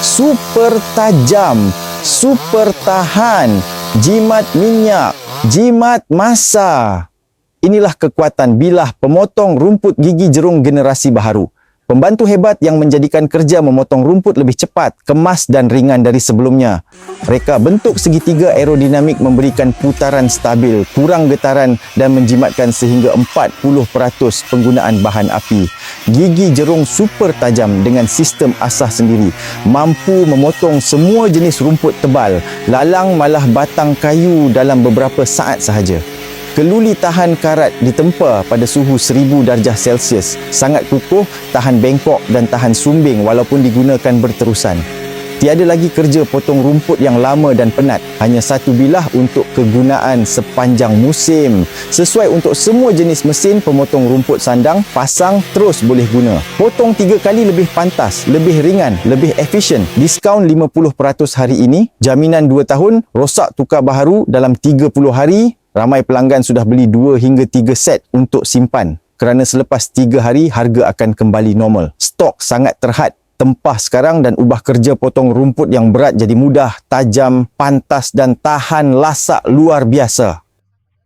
super tajam, super tahan, jimat minyak, jimat masa. Inilah kekuatan bilah pemotong rumput gigi jerung generasi baharu. Pembantu hebat yang menjadikan kerja memotong rumput lebih cepat, kemas dan ringan dari sebelumnya. Reka bentuk segitiga aerodinamik memberikan putaran stabil, kurang getaran dan menjimatkan sehingga 40% penggunaan bahan api. Gigi jerung super tajam dengan sistem asah sendiri, mampu memotong semua jenis rumput tebal, lalang malah batang kayu dalam beberapa saat sahaja. Keluli tahan karat ditempa pada suhu 1000 darjah Celsius. Sangat kukuh, tahan bengkok dan tahan sumbing walaupun digunakan berterusan. Tiada lagi kerja potong rumput yang lama dan penat. Hanya satu bilah untuk kegunaan sepanjang musim. Sesuai untuk semua jenis mesin pemotong rumput sandang, pasang terus boleh guna. Potong tiga kali lebih pantas, lebih ringan, lebih efisien. Diskaun 50% hari ini, jaminan 2 tahun, rosak tukar baharu dalam 30 hari, Ramai pelanggan sudah beli 2 hingga 3 set untuk simpan kerana selepas 3 hari harga akan kembali normal. Stok sangat terhad tempah sekarang dan ubah kerja potong rumput yang berat jadi mudah, tajam, pantas dan tahan lasak luar biasa.